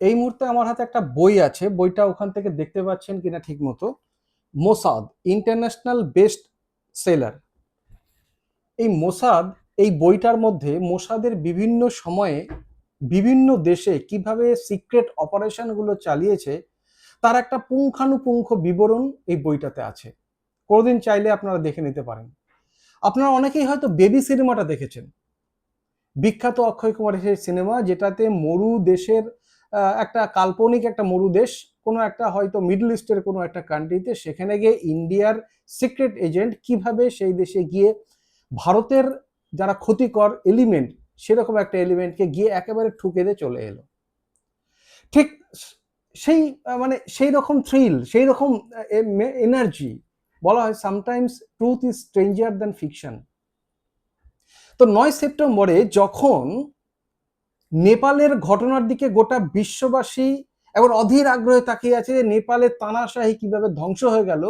এই মুহূর্তে আমার হাতে একটা বই আছে। বইটা ওখান থেকে দেখতে পাচ্ছেন কিনা ঠিক মতো। মোসাদ ইন্টারন্যাশনাল বেস্ট সেলার এই মোসাদ, এই বইটার মধ্যে মোসাদের বিভিন্ন সময়ে বিভিন্ন দেশে কীভাবে সিক্রেট অপারেশনগুলো চালিয়েছে, তার একটা পুঙ্খানুপুঙ্খ বিবরণ এই বইটাতে আছে। কোনোদিন চাইলে আপনারা দেখে নিতে পারেন। আপনারা অনেকেই হয়তো বেবি সিনেমাটা দেখেছেন। বিখ্যাত অক্ষয় কুমারের সিনেমা যেটাতে মরু দেশের একটা কাল্পনিক একটা মরুদেশ, কোনো একটা হয়তো মিডল ইস্টের কোনো একটা কান্ট্রিতে সেখানে গিয়ে ইন্ডিয়ার সিক্রেট এজেন্ট কীভাবে সেই দেশে গিয়ে ভারতের যারা ক্ষতিকর এলিমেন্ট সেরকম একটা এলিমেন্টকে গিয়ে একেবারে ঠুকে দিয়ে চলে এলো। ঠিক সেই মানে সেই রকম থ্রিল সেই রকম এনার্জি বলা হয় sometimes truth is stranger than fiction তো নয় সেপ্টেম্বরে যখন নেপালের ঘটনার দিকে গোটা বিশ্ববাসী এবার অধীর আগ্রহে তাকিয়ে আছে যে নেপালের তানাশাহি কীভাবে ধ্বংস হয়ে গেল,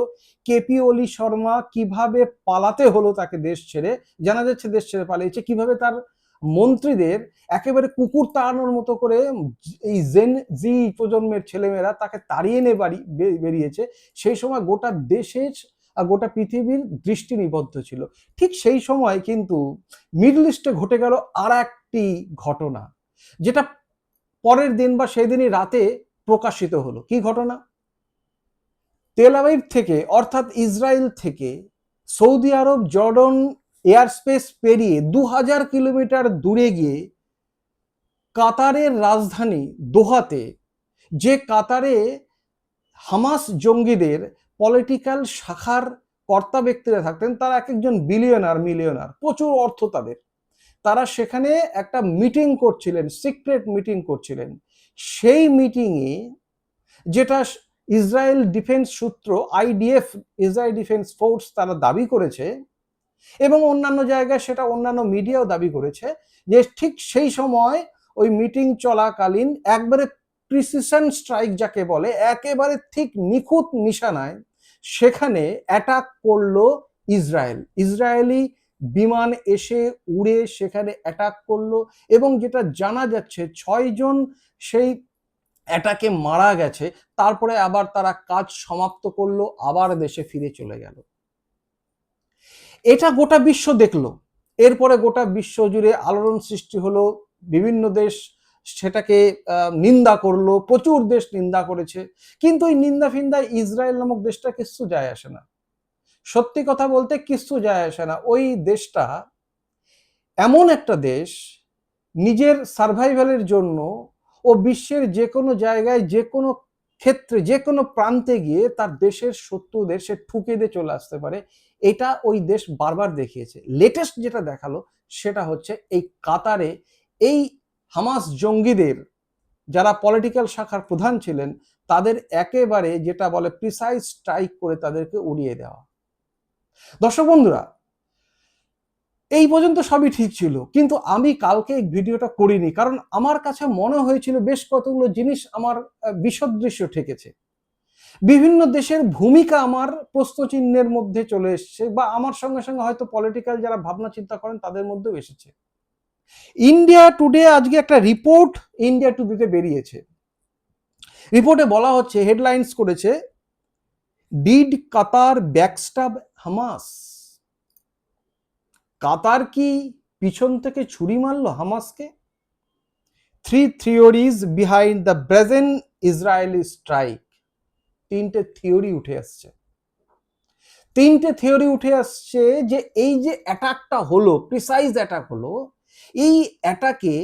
কেপি অলি শর্মা কীভাবে পালাতে হলো তাকে দেশ ছেড়ে, জানা যাচ্ছে দেশ ছেড়ে পালিয়েছে, কীভাবে তার মন্ত্রীদের একেবারে কুকুর তাড়ানোর মতো করে এই জেন জি প্রজন্মের ছেলেমেয়েরা তাকে তাড়িয়ে নিয়ে বাড়ি বেরিয়েছে, সেই সময় গোটা দেশের আর গোটা পৃথিবীর দৃষ্টি নিবদ্ধ ছিল। ঠিক সেই সময় কিন্তু মিডল ইস্টে ঘটে গেল আর একটি ঘটনা। যেটা পরের দিন বা সেই দিনই রাতে প্রকাশিত হলো। কি ঘটনা? তেল আবিব থেকে, অর্থাৎ ইসরায়েল থেকে Saudi Arab Jordan airspace পেরিয়ে দু হাজার কিলোমিটার দূরে গিয়ে কাতারের রাজধানী দোহাতে, যে কাতারে হামাস জঙ্গিদের পলিটিক্যাল শাখার কর্তা ব্যক্তিরা থাকতেন, তারা এক একজন বিলিয়নার মিলিয়নার প্রচুর অর্থ তাদের। তারা সেখানে একটা মিটিং করছিলেন সিক্রেট মিটিং করছিলেন। সেই মিটিংয়ে যেটা ইসরায়েল ডিফেন্স সূত্র আইডিএফ ইসরায়েল ডিফেন্স ফোর্স তারা দাবি করেছে এবং অন্যান্য জায়গায় সেটা অন্যান্য মিডিয়াও দাবি করেছে যে ঠিক সেই সময় ওই মিটিং চলাকালীন একবারে প্রিসিশন স্ট্রাইক যাকে বলে, একেবারে ঠিক নিখুঁত নিশানায় সেখানে অ্যাটাক করল ইসরায়েল। ইসরায়েলি বিমান এসে উড়ে সেখানে অ্যাটাক করল এবং যেটা জানা যাচ্ছে ছয়জন সেই অ্যাটাকে মারা গেছে, তারপরে আবার তারা কাজ সমাপ্ত করল, আবার দেশে ফিরে চলে গেল। এটা গোটা বিশ্ব দেখল। এরপরে গোটা বিশ্ব জুড়ে আলোড়ন সৃষ্টি হলো, বিভিন্ন দেশ সেটাকে নিন্দা করল, প্রচুর দেশ নিন্দা করেছে, কিন্তু এই নিন্দা ফিন্দা ইসরায়েল নামক দেশটা কিছু যায় আসে না। সত্যি কথা বলতে কিচ্ছু যায় আসে না। ওই দেশটা এমন একটা দেশ, নিজের সার্ভাইভালের জন্য ও বিশ্বের যে কোনো জায়গায় যে কোনো ক্ষেত্রে যে কোনো প্রান্তে গিয়ে তার দেশের শত্রুদের সে ঠুকে দিয়ে চলে আসতে পারে। এটা ওই দেশ বারবার দেখিয়েছে। লেটেস্ট যেটা দেখাল সেটা হচ্ছে এই কাতারে এই হামাস জঙ্গিদের যারা পলিটিক্যাল শাখার প্রধান ছিলেন, তাদের একেবারে যেটা বলে প্রিসাইজ স্ট্রাইক করে তাদেরকে উড়িয়ে দেওয়া। দর্শক বন্ধুরা, এই পর্যন্ত সবই ঠিক ছিল, কিন্তু আমি কালকে এই ভিডিওটা করিনি, কারণ আমার কাছে মনে হয়েছিল বেশ কতগুলো জিনিস আমার বিসদৃশ্য ঠেকেছে। বিভিন্ন দেশের ভূমিকা আমার প্রশ্নচিহ্নের মধ্যে চলে এসছে বা আমার সঙ্গে সঙ্গে হয়তো পলিটিক্যাল যারা ভাবনা চিন্তা করেন তাদের মধ্যেও এসেছে। ইন্ডিয়া টুডে আজকে একটা রিপোর্ট ইন্ডিয়া টুডেতে বেরিয়েছে। রিপোর্টে বলা হচ্ছে হেডলাইন্স করেছে ডিড কাতার ব্যাকস্টাব হামাস। কাতার কি পিছন থেকে ছুরি মারলো হামাসকে? Three theories behind the present Israeli strike তিনটে থিওরি উঠে আসছে। তিনটে থিওরি উঠে আসছে যে এই যে অ্যাটাকটা হলো প্রিসাইজ অ্যাটাক হলো, এই অ্যাটাকে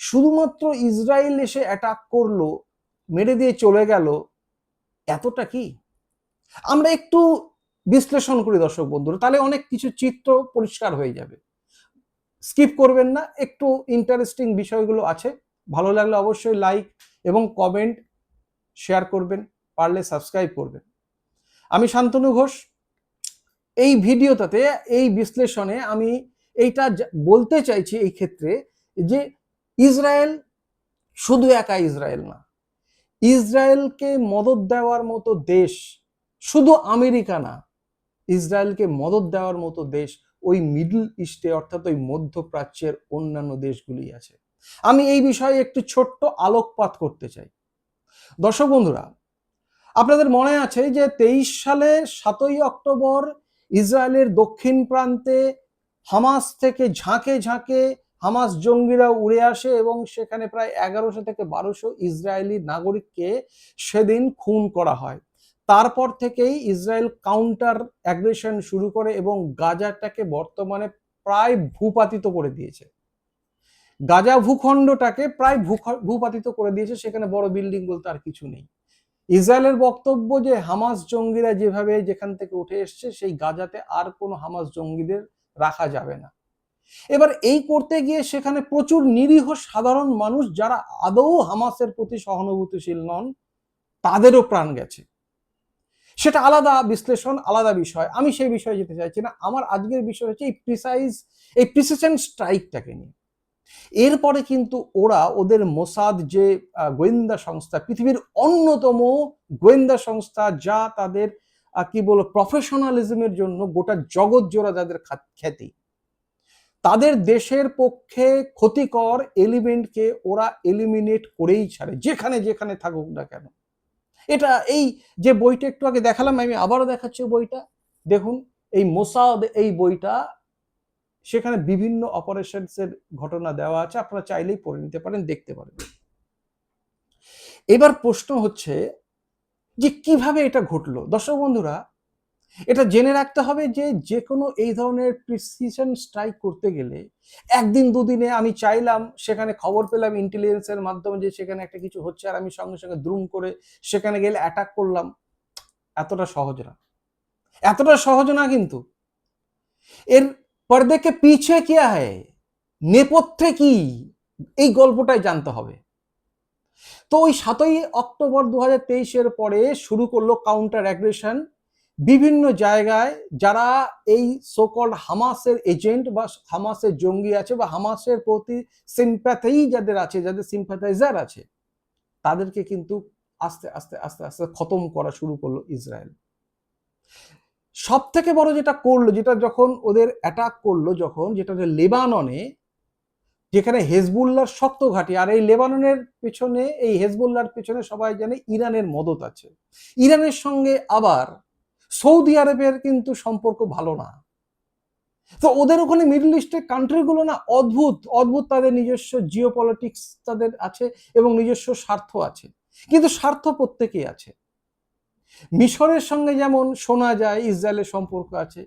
শুধুমাত্র ইসরায়েল এসে অ্যাটাক করল, মেরে দিয়ে চলে গেল, এতটা কি? আমরা একটু বিশ্লেষণ করি দর্শক বন্ধুরা, তাহলে অনেক কিছু চিত্র পরিষ্কার হয়ে যাবে। স্কিপ করবেন না, একটু ইন্টারেস্টিং বিষয়গুলো আছে। ভালো লাগলে অবশ্যই লাইক এবং কমেন্ট শেয়ার করবেন, পারলে সাবস্ক্রাইব করবেন। আমি শান্তনু ঘোষ, এই ভিডিওটাতে, এই বিশ্লেষণে আমি এইটা বলতে চাইছি এই ক্ষেত্রে যে ইসরায়েল শুধু একা ইসরায়েল না, ইসরায়েলকে মদত দেওয়ার মতো দেশ শুধু আমেরিকা না ইসরায়েলকে মদত দেওয়ার মতো দেশ ওই মিডল ইস্টে, অর্থাৎ ওই মধ্যপ্রাচ্যের অন্যান্য দেশগুলি আছে। আমি এই বিষয়ে একটু ছোট্ট আলোকপাত করতে চাই। দর্শক বন্ধুরা, আপনাদের মনে আছে যে তেইশ সালে সাতই অক্টোবর ইসরায়েলের দক্ষিণ প্রান্তে হামাস থেকে ঝাঁকে ঝাঁকে হামাস জঙ্গিরা উড়ে আসে এবং সেখানে প্রায় এগারোশো থেকে বারোশো ইসরায়েলি নাগরিককে সেদিন খুন করা হয়। তারপর থেকেই ইসরায়েল কাউন্টার অ্যাগ্রেশন শুরু করে এবং গাজাটাকে বর্তমানে প্রায় ভূপাতিত করে দিয়েছে। গাজা ভূখণ্ডটাকে প্রায় ভূপাতিত করে দিয়েছে, সেখানে বড় বিল্ডিং বলতে আর কিছু নেই। ইসরায়েলের বক্তব্য যে হামাস জঙ্গিরা যেভাবে যেখান থেকে উঠে এসছে, সেই গাজাতে আর কোনো হামাস জঙ্গিদের রাখা যাবে না। এবার এই করতে গিয়ে সেখানে প্রচুর নিরীহ সাধারণ মানুষ যারা আদৌ হামাসের প্রতি সহানুভূতিশীল নন, তাদেরও প্রাণ গেছে। সেটা আলাদা বিশ্লেষণ, আলাদা বিষয়। আমি সেই বিষয়ে যেতে চাইছি না। আমার আজকের বিষয় হচ্ছে এই প্রিসাইজ এই প্রিসিশন স্ট্রাইকটাকে নিয়ে। এরপরে কিন্তু ওরা ওদের মোসাদ যে গোয়েন্দা সংস্থা, পৃথিবীর অন্যতম গোয়েন্দা সংস্থা, যা তাদের কি বলব প্রফেশনালিজমের জন্য গোটা জগৎ জোড়া যাদের খ্যাতি, তাদের দেশের পক্ষে ক্ষতিকর এলিমেন্টকে ওরা এলিমিনেট করেই ছাড়ে। যেখানে যেখানে থাকুক না কেন। এটা এই যে বইটা একটু আগে দেখালাম, আমি আবারও দেখাচ্ছি বইটা। দেখুন, এই মোসাদ এই বইটা, সেখানে বিভিন্ন অপারেশনসের ঘটনা দেওয়া আছে, আপনারা চাইলেই পড়ে নিতে পারেন, দেখতে পারেন। এবার প্রশ্ন হচ্ছে যে কীভাবে এটা ঘটলো? দর্শক বন্ধুরা এটা জেনে রাখতে হবে যে যে কোনো এই ধরনের প্রিসিশন স্ট্রাইক করতে গেলে একদিন দুদিনে আমি চাইলাম, সেখানে খবর পেলাম ইন্টেলিজেন্সের মাধ্যমে যে সেখানে একটা কিছু হচ্ছে আর আমি সঙ্গে সঙ্গে দ্রুম করে সেখানে গেলে অ্যাটাক করলাম। এতটা সহজ না। এতটা সহজ না কিন্তু। এর পর্দে কে পিছে কিয়া হ্যায় নেপথ্যে কি? এই গল্পটাই জানতে হবে। তো ওই সাতই অক্টোবর দু হাজার তেইশের পরে শুরু করল কাউন্টার অ্যাগ্রেশন বিভিন্ন জায়গায় যারা এই সোকল হামাসের এজেন্ট বা হামাসের জঙ্গি আছে বা হামাসের প্রতি সিম্প্যাথি যাদের আছে, যাদের সিম্প্যাথাইজার আছে, তাদেরকে কিন্তু আস্তে আস্তে আস্তে আস্তে খতম করা শুরু করল ইসরায়েল। সব থেকে বড় যেটা করল, যেটা যখন ওদের অ্যাটাক করল, যখন যেটা লেবাননে, যেখানে হেজবুল্লার শক্ত ঘাঁটি, আর এই লেবাননের পেছনে, এই হেজবুল্লার পেছনে সবাই জানে ইরানের মদত আছে। ইরানের সঙ্গে আবার সৌদি আরবের কিন্তু সম্পর্ক ভালো না। তো ওদের ওখানে মিডল ইস্টের কান্ট্রিগুলো না অদ্ভুত অদ্ভুত তাদের নিজস্ব জিও পলিটিক্স তাদের আছে এবং নিজস্ব স্বার্থ আছে। কিন্তু স্বার্থ প্রত্যেকেই আছে। মিশরের সঙ্গে যেমন শোনা যায় ইসরায়েলের সম্পর্ক আছে,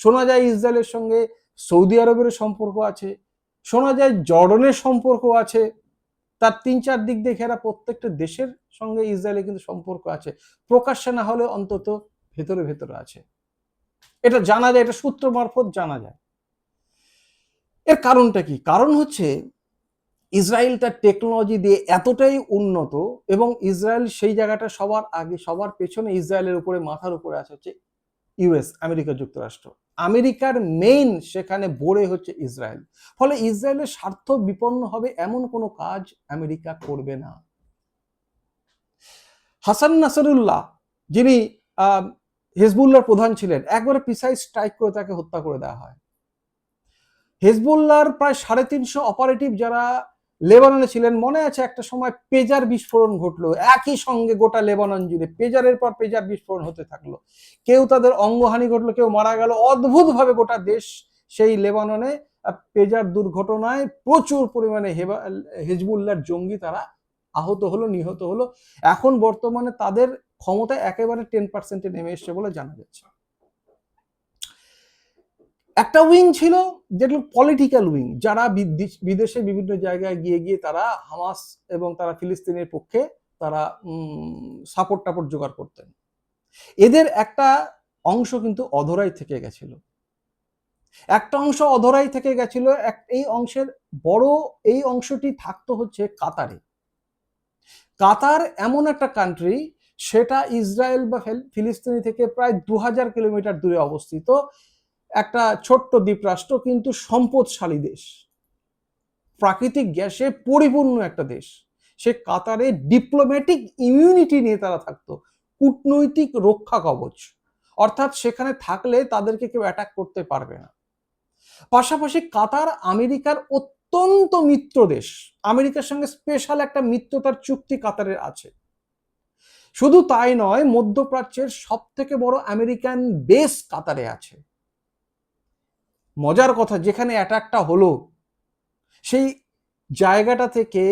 শোনা যায় ইসরায়েলের সঙ্গে সৌদি আরবের সম্পর্ক আছে, শোনা যায় জর্ডনের সম্পর্ক আছে। তার তিন চার দিক দিয়ে ঘেরা প্রত্যেকটা দেশের সঙ্গে ইসরায়েলের কিন্তু সম্পর্ক আছে। প্রকাশ্যে না হলে অন্তত ভেতরে ভেতরে আছে। এটা জানা যায়, এটা সূত্র মারফত জানা যায়। এর কারণটা কি? কারণ হচ্ছে ইসরায়েল তার টেকনোলজি দিয়ে এতটাই উন্নত এবং ইসরায়েল সেই জায়গাটা সবার আগে, সবার পেছনে ইসরায়েলের উপরে, মাথার উপরে আছে হচ্ছে ইউএস আমেরিকা যুক্তরাষ্ট্র। আমেরিকার মেইন সেখানে বোড়ে হচ্ছে ইসরায়েল। ফলে ইসরায়েলের স্বার্থ বিপন্ন হবে এমন কোনো কাজ আমেরিকা করবে না। হাসান নাসরুল্লাহ, যিনি আহ, হেজবুল্লাহর প্রধান ছিলেন। একবারে প্রিসাইজ স্ট্রাইক করে তাকে হত্যা করে দেওয়া হয়। হেজবুল্লাহর প্রায় সাড়ে তিনশো অপারেটিভ যারা লেবাননে ছিলেন মনে আছে একটা সময় পেজার বিস্ফোরণ ঘটলো? একই সঙ্গে গোটা লেবানন জুড়ে পেজারের পর পেজার বিস্ফোরণ হতে থাকল। কেউ তাদের অঙ্গহানি ঘটলো কেউ মারা গেল। অদ্ভুতভাবে গোটা দেশ সেই লেবাননে পেজার দুর্ঘটনায় প্রচুর পরিমাণে হেজবুল্লাহর জঙ্গি তারা আহত হলো নিহত হলো। এখন বর্তমানে তাদের ক্ষমতা একেবারে টেন পার্সেন্টে নেমে এসছে বলে জানা যাচ্ছে। একটা উইং ছিল যেগুলো পলিটিক্যাল উইং যারা বিদেশে বিভিন্ন জায়গায় গিয়ে গিয়ে তারা হামাস এবং তারা ফিলিস্তিনের পক্ষে তারা সাপোর্ট টাপোর্ট জোগাড় করতেন। এদের একটা অংশ কিন্তু অধরাই থেকে গেছিল। একটা অংশ অধরাই থেকে গেছিল, এক- এই অংশের বড় এই অংশটি থাকতো হচ্ছে কাতারে। কাতার এমন একটা কান্ট্রি সেটা ইসরায়েল বা ফিল- ফিলিস্তিনি থেকে প্রায় দু হাজার কিলোমিটার দূরে অবস্থিত একটা ছোট্ট দ্বীপরাষ্ট্র, কিন্তু সম্পদশালী দেশ। প্রাকৃতিক গ্যাসে পরিপূর্ণ একটা দেশ। সে কাতারে ডিপ্লোম্যাটিক ইমিউনিটি নিয়ে তারা থাকতো, কূটনৈতিক রক্ষা কবচ। অর্থাৎ সেখানে থাকলে তাদেরকে কেউ অ্যাটাক করতে পারবে না। পাশাপাশি কাতার আমেরিকার অত্যন্ত মিত্র দেশ। আমেরিকার সঙ্গে স্পেশাল একটা মিত্রতার চুক্তি কাতারের আছে। শুধু তাই নয়, মধ্যপ্রাচ্যের সব থেকে বড় আমেরিকান বেস কাতারে আছে। মজার কথা, যেখানে অ্যাটাকটা হলো, সেই জায়গাটা থেকে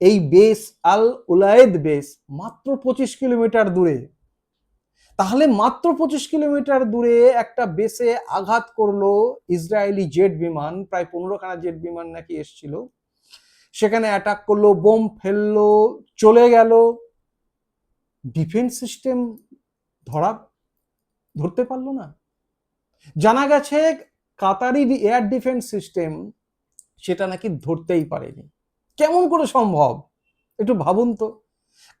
এই বেস, আল উলায়েদ বেস মাত্র পঁচিশ কিলোমিটার দূরে। তাহলে মাত্র পঁচিশ কিলোমিটার দূরে একটা বেসে আঘাত করল ইসরায়েলি জেট বিমান, প্রায় পনেরো খানা জেট বিমান নাকি এসছিল। সেখানে অ্যাটাক করল, বোম ফেলল, চলে গেল ডিফেন্স সিস্টেম ধরা ধরতে পারল না। জানা গেছে কাতারি এয়ার ডিফেন্স সিস্টেম সেটা নাকি ধরতেই পারেনি। কেমন করে সম্ভব? একটু ভাবুন তো।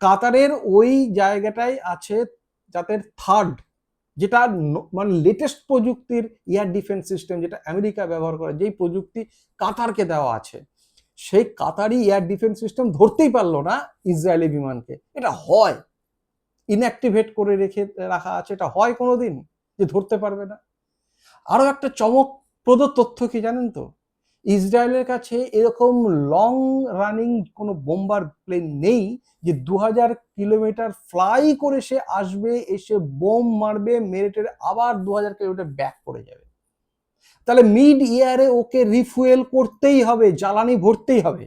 কাতারের ওই জায়গাটায় আছে যাদের থার্ড যেটা মানে লেটেস্ট প্রযুক্তির এয়ার ডিফেন্স সিস্টেম যেটা আমেরিকা ব্যবহার করে, যেই প্রযুক্তি কাতারকে দেওয়া আছে, সেই কাতারি এয়ার ডিফেন্স সিস্টেম ধরতেই পারল না ইসরায়েলি বিমানকে। এটা হয়। ইনঅ্যাক্টিভেট করে রেখে রাখা আছে, এটা হয় কোনো দিন যে ধরতে পারবে না। আরও একটা চমকপ্রদ তথ্য কি জানেন তো? ইসরায়েলের কাছে এরকম লং রানিং কোনো বোম্বার প্লেন নেই যে দু হাজার কিলোমিটার ফ্লাই করে সে আসবে, এসে বোম মারবে মেরেটের আবার দু হাজার কিলোমিটার ব্যাক করে যাবে। তাহলে মিড ইয়ারে ওকে রিফুয়েল করতেই হবে, জ্বালানি ভরতেই হবে।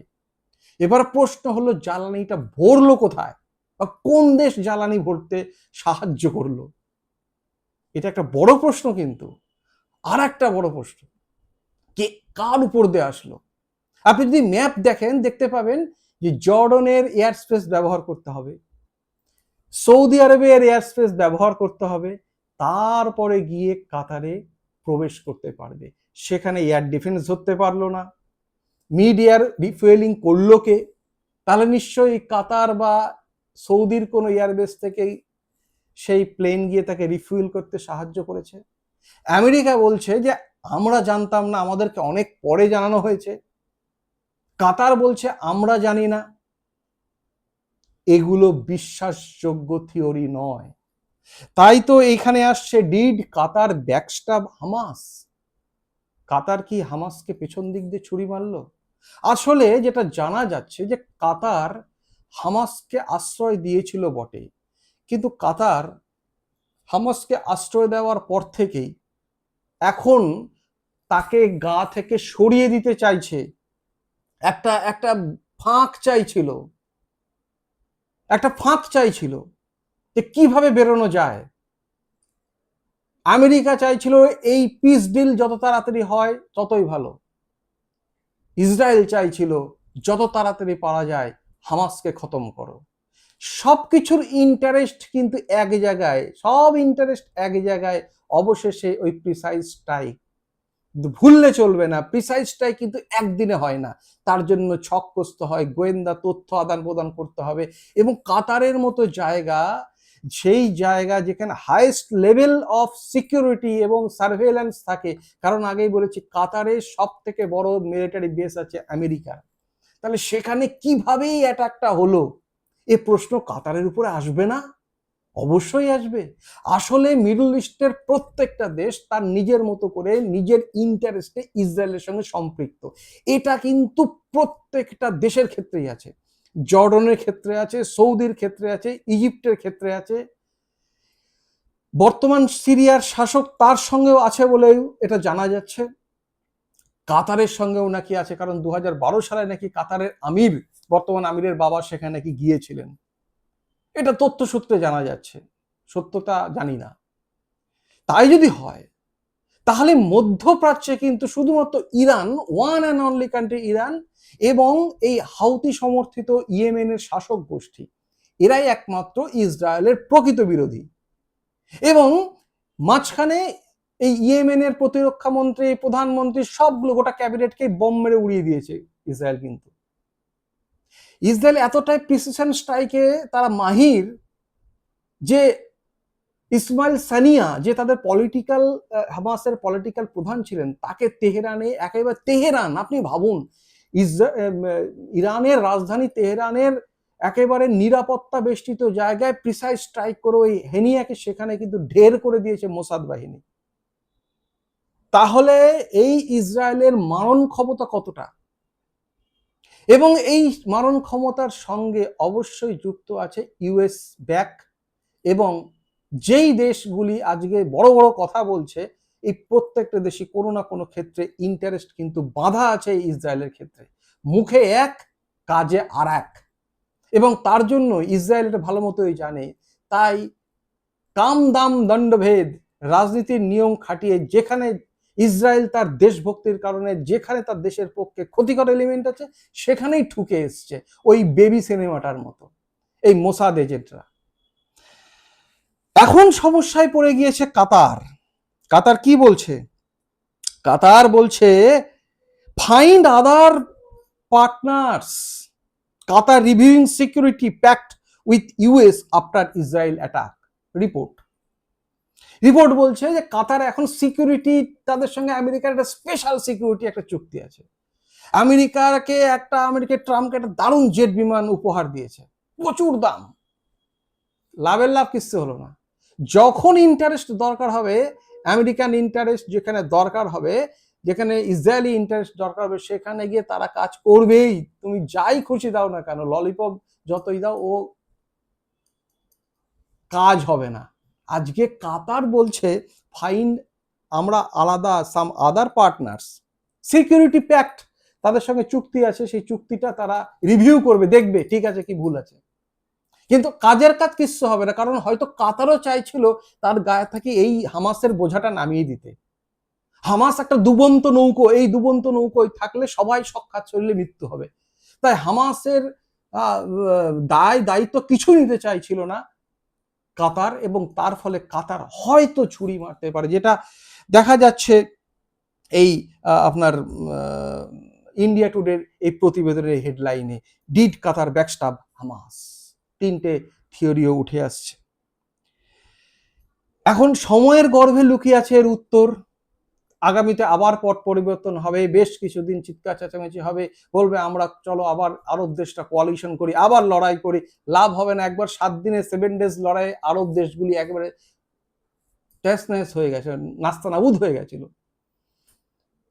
এবার প্রশ্ন হলো, জ্বালানিটা ভরলো কোথায়? বা কোন দেশ জ্বালানি ভরতে সাহায্য করল? এটা একটা বড় প্রশ্ন কিন্তু। আর একটা বড় প্রশ্ন, কে কার উপর দিয়ে আসলো? আপনি যদি ম্যাপ দেখেন, দেখতে পাবেন যে জর্ডনের এয়ার স্পেস ব্যবহার করতে হবে, সৌদি আরবের এয়ার স্পেস ব্যবহার করতে হবে, তারপরে গিয়ে কাতারে প্রবেশ করতে পারবে। সেখানে এয়ার ডিফেন্স ধরতে পারল না। মিড এয়ার রিফুয়েলিং করল কে? তাহলে নিশ্চয়ই কাতার বা সৌদির কোনো এয়ারবেস থেকেই সেই প্লেন গিয়ে তাকে রিফুয়েল করতে সাহায্য করেছে। আমেরিকা বলছে যে, আমরা জানতাম না, আমাদেরকে অনেক পরে জানানো হয়েছে। কাতার বলছে, আমরা জানি না। এগুলো বিশ্বাসযোগ্য থিওরি নয়। তাই তো এখানে আসছে ডিড কাতার ব্যাকস্টাব হামাস? কাতার কি হামাসকে পেছন দিক দিয়ে ছুরি মারলো? আসলে যেটা জানা যাচ্ছে যে, কাতার হামাসকে আশ্রয় দিয়েছিল বটে কিন্তু কাতার হামাসকে আশ্রয় দেওয়ার পর থেকেই এখন তাকে গা থেকে সরিয়ে দিতে চাইছে। একটা একটা ফাঁক চাইছিল। একটা ফাঁক চাইছিল যে কীভাবে বেরোনো যায়। আমেরিকা চাইছিল এই পিস ডিল যত তাড়াতাড়ি হয় ততই ভালো। ইসরায়েল চাইছিল যত তাড়াতাড়ি পারা যায় হামাসকে খতম করো। সবকিছুর ইন্টারেস্ট কিন্তু এক জায়গায়, সব ইন্টারেস্ট এক জায়গায় অবশেষে ওই প্রিসাইজ স্ট্রাইক ভুললে চলবে না প্রিসাইজ স্ট্রাইক কিন্তু একদিনে হয় না। তার জন্য ছক কষতে হয়, গোয়েন্দা তথ্য আদান প্রদান করতে হবে এবং কাতারের মতো জায়গা, সেই জায়গা যেখানে হাইয়েস্ট লেভেল অফ সিকিউরিটি এবং সার্ভেলেন্স থাকে। কারণ আগেই বলেছি কাতারের সব থেকে বড় মিলিটারি বেস আছে আমেরিকা। তাহলে সেখানে কিভাবেই অ্যাটাকটা হলো? এ প্রশ্ন কাতারের উপরে আসবে না? অবশ্যই আসবে। আসলে মিডল ইস্টের প্রত্যেকটা দেশ তার নিজের মতো করে নিজের ইন্টারেস্টে ইসরায়েলের সঙ্গে সম্পৃক্ত। এটা কিন্তু প্রত্যেকটা দেশের ক্ষেত্রেই আছে। জর্ডনের ক্ষেত্রে আছে, সৌদির ক্ষেত্রে আছে ইজিপ্টের ক্ষেত্রে আছে। বর্তমান সিরিয়ার শাসক তার সঙ্গেও আছে বলেও এটা জানা যাচ্ছে। কাতারের সঙ্গেও নাকি আছে, কারণ দু বারো সালে নাকি কাতারের আমির, বর্তমান আমিরের বাবা সেখানে নাকি গিয়েছিলেন। এটা তথ্য সূত্রে জানা যাচ্ছে, সত্যতা জানি না। তাই যদি হয়, তাহলে মধ্যপ্রাচ্যে কিন্তু শুধুমাত্র Iran one and only country Iran এবং এই হাউতি সমর্থিত ইয়েমেনের শাসক গোষ্ঠী, এরাই একমাত্র ইসরায়েলের প্রকৃত বিরোধী। এবং মাঝখানে এই ইয়েমেনের প্রতিরক্ষা মন্ত্রী প্রধানমন্ত্রী সবগুলো গোটা ক্যাবিনেটকে বোম মেরে উড়িয়ে দিয়েছে ইসরায়েল কিন্তু। ইসরায়েল এতটাই প্রিসিশন স্ট্রাইকে তারা মাহির যে ইসমাইল সানিয়া, যে তাদের পলিটিক্যাল হামাসের পলিটিক্যাল প্রধান ছিলেন, তাকে তেহরানে একেবারে তেহরান, আপনি ভাবুন ইরানের রাজধানী তেহরানের একেবারে নিরাপত্তা বেষ্টিত জায়গায় প্রিসাইজ স্ট্রাইক করে ওই হেনিয়াকে সেখানে কিন্তু ঢের করে দিয়েছে মোসাদ বাহিনী। তাহলে এই ইসরায়েলের মারণ ক্ষমতা কতটা? এবং এই মারণ ক্ষমতার সঙ্গে অবশ্যই যুক্ত আছে ইউএস ব্যাক এবং যেই দেশগুলি আজকে বড় বড় কথা বলছে, এই প্রত্যেকটা দেশে কোনো না কোনো ক্ষেত্রে ইন্টারেস্ট কিন্তু বাধা আছে ইসরায়েলের ক্ষেত্রে। মুখে এক, কাজে আর এক। এবং তার জন্য ইসরায়েল এটা ভালো মতোই জানে, তাই কাম দাম দণ্ডভেদ, রাজনীতির নিয়ম খাটিয়ে যেখানে ইসরায়েল তার দেশভক্তির কারণে যেখানে তার দেশের পক্ষে ক্ষতিকর এলিমেন্ট আছে, সেখানেই ঠুকে এসছে ওই বেবি সিনেমাটার মতো, এই মোসাদ এজেন্টরা। এখন সমস্যায় পড়ে গিয়েছে কাতার। কাতার কি বলছে? কাতার বলছে find other partners Qatar reviewing security pact with US after Israel attack report. Report বলছে যে কাতার এখন সিকিউরিটি তাদের সঙ্গে আমেরিকার একটা স্পেশাল সিকিউরিটি একটা চুক্তি আছে। আমেরিকাকে একটা, আমেরিকা ট্রাম্পকে একটা দারুণ জেট বিমান উপহার দিয়েছে। প্রচুর দাম। লাভের লাভ কিচ্ছু হলো না। যখন ইন্টারেস্ট দরকার হবে, আমেরিকান ইন্টারেস্ট যেখানে দরকার হবে, যেখানে ইসরায়েলি ইন্টারেস্ট দরকার হবে, সেখানে গিয়ে তারা কাজ করবেই। তুমি যাই খুশি দাও না কেন ললিপপ যতই দাও, ও কাজ হবে না। আজকে কাতার বলছে, ফাইন, আমরা আলাদা, some other partners. Security pact, তাদের সঙ্গে চুক্তি আছে, সেই চুক্তিটা তারা রিভিউ করবে, দেখবে, ঠিক আছে কি ভুল আছে। কিন্তু কাজের কাজ কিচ্ছু হবে না, কারণ হয়তো কাতারও চাইছিল তার গায়ে থেকে এই হামাসের বোঝাটা নামিয়ে দিতে। হামাস একটা দুবন্ত নৌকো, এই দুবন্ত নৌকোয় থাকলে সবাই সক্ষাৎ চললে মৃত্যু হবে। তাই হামাসের দায়, দায়িত্ব কিছু নিতে চাইছিল না। কাতার এবং তার ফলে কাতার হয়তো ছুরি মারতে পারে, যেটা দেখা যাচ্ছে এই আপনার ইন্ডিয়া টুডের এই প্রতিবেদনের হেডলাইনে ডিড কাতার ব্যাকস্টাব হামাস তিনটে থিওরিও উঠে আসছে। এখন সময়ের গর্ভে লুকিয়ে আছে এর উত্তর। আগামীতে আবার পট পরিবর্তন হবে, বেশ কিছুদিন চিৎকার চেঁচামেচি হবে, বলবে আমরা চলো আবার আরব দেশটা কোয়ালিশন করি, আবার লড়াই করি, লাভ হবে না, একবার সাত দিনে সেভেন ডেজ লড়াই আরব দেশগুলি একেবারে টেসনেস হয়ে গেছে, নাস্তানাবুদ হয়ে গেছিল।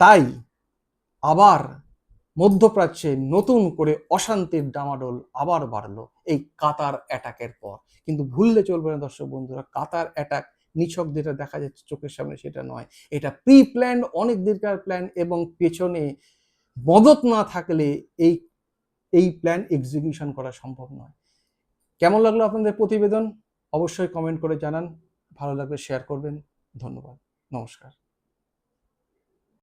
তাই আবার মধ্যপ্রাচ্যে নতুন করে অশান্তির ডামাডোল আবার বাড়লো এই কাতার অ্যাটাকের পর। কিন্তু ভুললে চলবে না দর্শক বন্ধুরা, কাতার অ্যাটাক নিছক যেটা দেখা যাচ্ছে চোখের সামনে সেটা নয়। এটা প্রি প্ল্যান অনেক দীর্ঘার প্ল্যান এবং পেছনে মদত না থাকলে এই এই প্ল্যান এক্সিকিউশন করা সম্ভব নয়। কেমন লাগল আপনাদের প্রতিবেদন? অবশ্যই কমেন্ট করে জানান। ভালো লাগলে শেয়ার করবেন। ধন্যবাদ। নমস্কার।